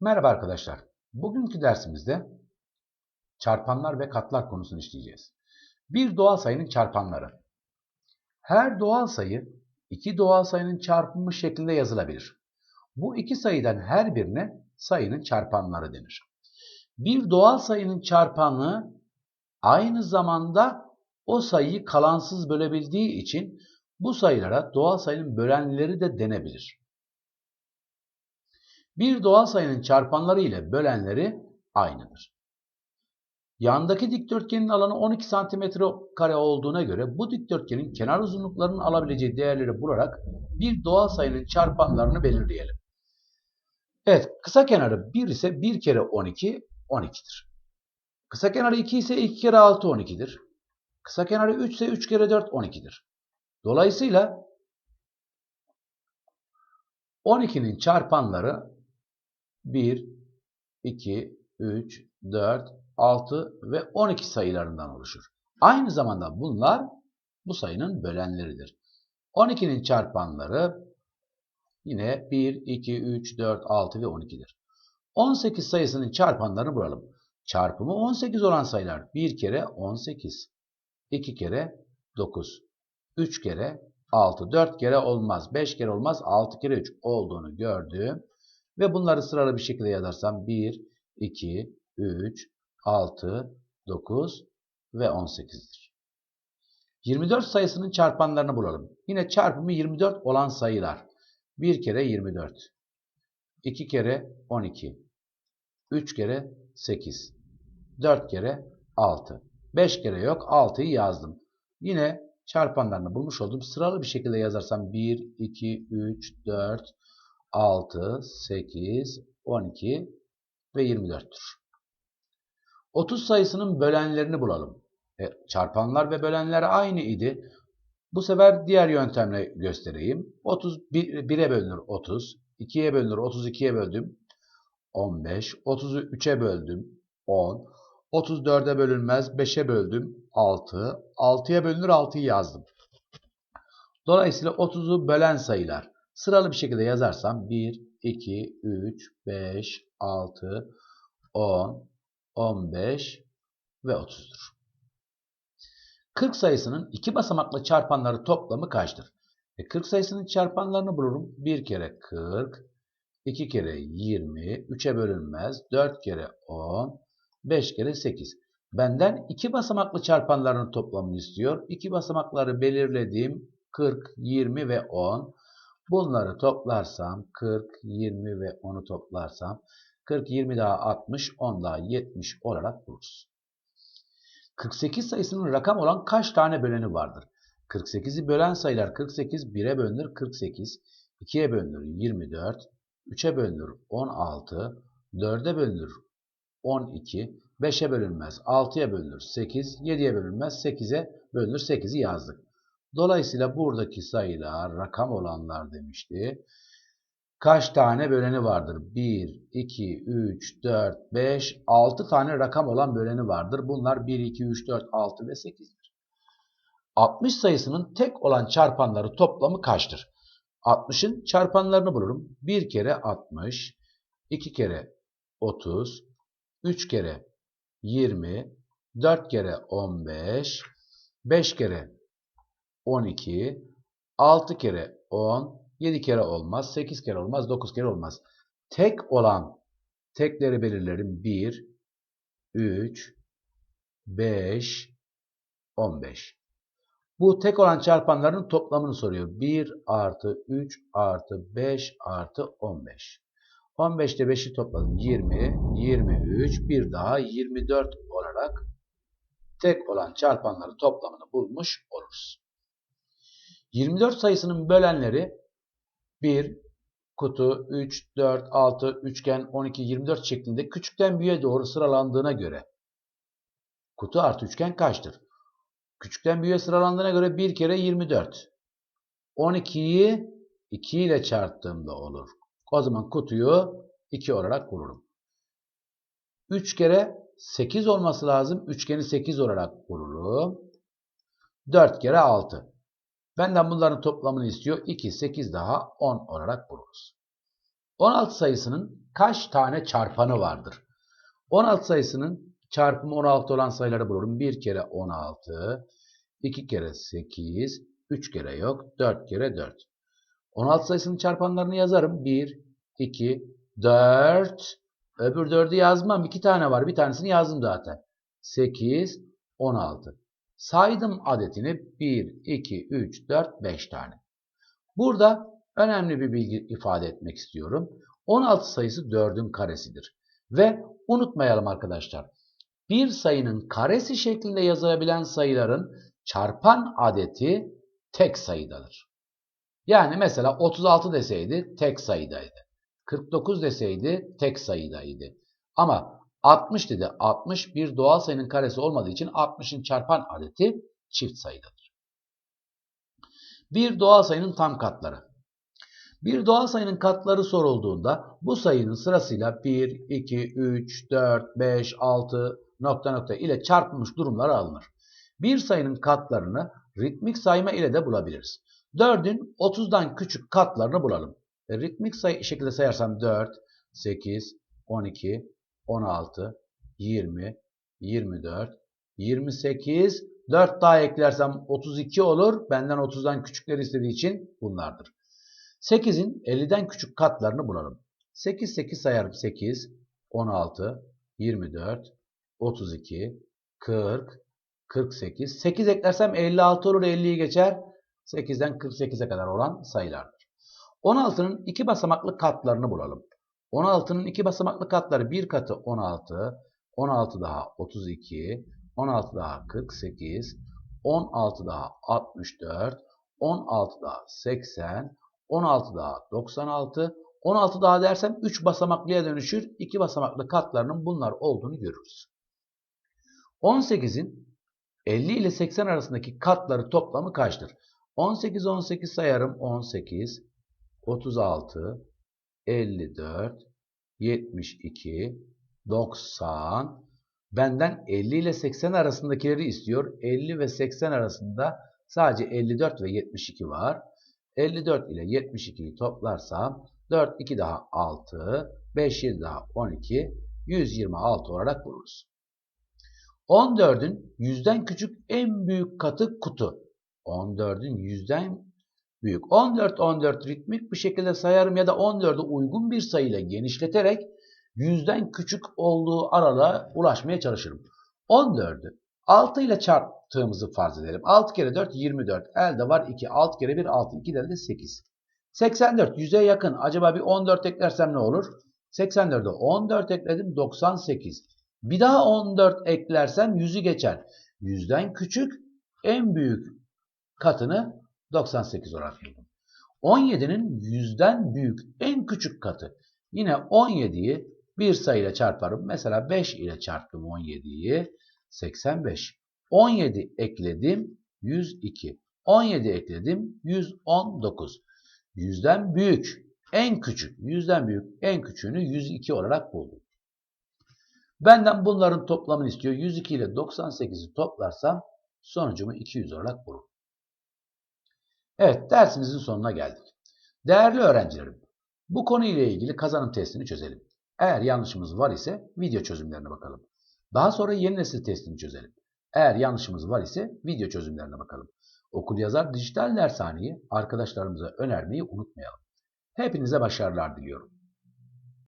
Merhaba arkadaşlar. Bugünkü dersimizde çarpanlar ve katlar konusunu işleyeceğiz. Bir doğal sayının çarpanları. Her doğal sayı iki doğal sayının çarpımı şeklinde yazılabilir. Bu iki sayıdan her birine sayının çarpanları denir. Bir doğal sayının çarpanı aynı zamanda o sayıyı kalansız bölebildiği için bu sayılara doğal sayının bölenleri de denebilir. Bir doğal sayının çarpanları ile bölenleri aynıdır. Yandaki dikdörtgenin alanı 12 cm kare olduğuna göre bu dikdörtgenin kenar uzunluklarının alabileceği değerleri bularak bir doğal sayının çarpanlarını belirleyelim. Evet, kısa kenarı 1 ise 1 kere 12, 12'dir. Kısa kenarı 2 ise 2 kere 6, 12'dir. Kısa kenarı 3 ise 3 kere 4, 12'dir. Dolayısıyla 12'nin çarpanları 1, 2, 3, 4, 6 ve 12 sayılarından oluşur. Aynı zamanda bunlar bu sayının bölenleridir. 12'nin çarpanları yine 1, 2, 3, 4, 6 ve 12'dir. 18 sayısının çarpanlarını bulalım. Çarpımı 18 olan sayılar 1 kere 18, 2 kere 9, 3 kere 6, 4 kere olmaz, 5 kere olmaz, 6 kere 3 olduğunu gördüm. Ve bunları sıralı bir şekilde yazarsam 1, 2, 3, 6, 9 ve 18'dir. 24 sayısının çarpanlarını bulalım. Yine çarpımı 24 olan sayılar. 1 kere 24, 2 kere 12, 3 kere 8, 4 kere 6, 5 kere yok 6'yı yazdım. Yine çarpanlarını bulmuş oldum. Sıralı bir şekilde yazarsam 1, 2, 3, 4, 6, 8, 12 ve 24'tür. 30 sayısının bölenlerini bulalım. E, çarpanlar ve bölenler aynı idi. Bu sefer diğer yöntemle göstereyim. 30 1'e bölünür 30, 2'ye bölünür 32'ye böldüm 15, 30'u 3'e böldüm 10, 34'e bölünmez 5'e böldüm 6, 6'ya bölünür 6'yı yazdım. Dolayısıyla 30'u bölen sayılar sıralı bir şekilde yazarsam 1, 2, 3, 5, 6, 10, 15 ve 30'dur. 40 sayısının iki basamaklı çarpanları toplamı kaçtır? E 40 sayısının çarpanlarını bulurum. 1 kere 40, 2 kere 20, 3'e bölünmez, 4 kere 10, 5 kere 8. Benden iki basamaklı çarpanlarının toplamını istiyor. İki basamakları belirlediğim 40, 20 ve 10. Bunları toplarsam 40, 20 ve 10'u toplarsam 40, 20 daha 60, 10 daha 70 olarak buluruz. 48 sayısının rakam olan kaç tane böleni vardır? 48'i bölen sayılar 48, 1'e bölünür 48, 2'ye bölünür 24, 3'e bölünür 16, 4'e bölünür 12, 5'e bölünmez 6'ya bölünür 8, 7'ye bölünmez 8'e bölünür 8'i yazdık. Dolayısıyla buradaki sayılar rakam olanlar demişti. Kaç tane böleni vardır? 1, 2, 3, 4, 5, 6 tane rakam olan böleni vardır. Bunlar 1, 2, 3, 4, 6 ve 8'dir. 60 sayısının tek olan çarpanları toplamı kaçtır? 60'ın çarpanlarını bulurum. 1 kere 60, 2 kere 30, 3 kere 20, 4 kere 15, 5 kere 12, 6 kere 10, 7 kere olmaz, 8 kere olmaz, 9 kere olmaz. Tek olan tekleri belirlerim. 1, 3, 5, 15. Bu tek olan çarpanların toplamını soruyor. 1 artı 3 artı 5 artı 15. 15 ile 5'i topladım. 20, 23, bir daha 24 olarak tek olan çarpanların toplamını bulmuş oluruz. 24 sayısının bölenleri 1, kutu, 3, 4, 6, üçgen, 12, 24 şeklinde küçükten büyüğe doğru sıralandığına göre kutu artı üçgen kaçtır? Küçükten büyüğe sıralandığına göre 1 kere 24. 12'yi 2 ile çarptığımda olur. O zaman kutuyu 2 olarak bulurum. 3 kere 8 olması lazım. Üçgeni 8 olarak bulurum. 4 kere 6. Benden bunların toplamını istiyor. 2, 8 daha 10 olarak buluruz. 16 sayısının kaç tane çarpanı vardır? 16 sayısının çarpımı 16 olan sayıları bulurum. 1 kere 16, 2 kere 8, 3 kere yok, 4 kere 4. 16 sayısının çarpanlarını yazarım. 1, 2, 4. Öbür 4'ü yazmam. 2 tane var. Bir tanesini yazdım zaten. 8, 16. Saydım adetini 1, 2, 3, 4, 5 tane. Burada önemli bir bilgi ifade etmek istiyorum. 16 sayısı 4'ün karesidir. Ve unutmayalım arkadaşlar. Bir sayının karesi şeklinde yazılabilen sayıların çarpan adeti tek sayıdadır. Yani mesela 36 deseydi tek sayıdaydı. 49 deseydi tek sayıdaydı. Ama 60 dedi. 60 bir doğal sayının karesi olmadığı için 60'ın çarpan adeti çift sayıdadır. Bir doğal sayının tam katları. Bir doğal sayının katları sorulduğunda bu sayının sırasıyla 1, 2, 3, 4, 5, 6 nokta nokta ile çarpılmış durumlar alınır. Bir sayının katlarını ritmik sayma ile de bulabiliriz. 4'ün 30'dan küçük katlarını bulalım. E, ritmik sayı şekilde sayarsam 4, 8, 12, 16, 20, 24, 28, 4 daha eklersem 32 olur. Benden 30'dan küçükleri istediği için bunlardır. 8'in 50'den küçük katlarını bulalım. 8, 8 sayarım. 8, 16, 24, 32, 40, 48. 8 eklersem 56 olur. 50'yi geçer. 8'den 48'e kadar olan sayılardır. 16'nın iki basamaklı katlarını bulalım. 16'nın iki basamaklı katları bir katı 16, 16 daha 32, 16 daha 48, 16 daha 64, 16 daha 80, 16 daha 96, 16 daha dersem 3 basamaklıya dönüşür. 2 basamaklı katlarının bunlar olduğunu görürüz. 18'in 50 ile 80 arasındaki katları toplamı kaçtır? 18 18 sayarım. 18, 36, 54, 72, 90. Benden 50 ile 80 arasındakileri istiyor. 50 ve 80 arasında sadece 54 ve 72 var. 54 ile 72'yi toplarsam 4, 2 daha 6, 5, 7 daha 12, 126 olarak buluruz. 14'ün yüzden küçük en büyük katı kutu. 14'ün yüzden büyük. 14, 14 ritmik bir şekilde sayarım ya da 14'ü uygun bir sayıyla genişleterek yüzden küçük olduğu aralığa ulaşmaya çalışırım. 14'ü 6 ile çarptığımızı farz edelim. 6 kere 4 24. Elde var 2. 6 kere 1 6. 2 de 8. 84 100'e yakın. Acaba bir 14 eklersem ne olur? 84'e 14 ekledim 98. Bir daha 14 eklersem 100'ü geçer. 100'den küçük en büyük katını 98 olarak buldum. 17'nin 100'den büyük en küçük katı. Yine 17'yi bir sayıyla çarparım. Mesela 5 ile çarptım 17'yi. 85. 17 ekledim 102. 17 ekledim 119. 100'den büyük en küçük, 100'den büyük en küçüğünü 102 olarak buldum. Benden bunların toplamını istiyor. 102 ile 98'i toplarsam sonucumu 200 olarak bulurum. Evet dersimizin sonuna geldik. Değerli öğrencilerim, bu konuyla ilgili kazanım testini çözelim. Eğer yanlışımız var ise video çözümlerine bakalım. Daha sonra yeni nesil testini çözelim. Eğer yanlışımız var ise video çözümlerine bakalım. Okul yazar dijital dershaneyi arkadaşlarımıza önermeyi unutmayalım. Hepinize başarılar diliyorum.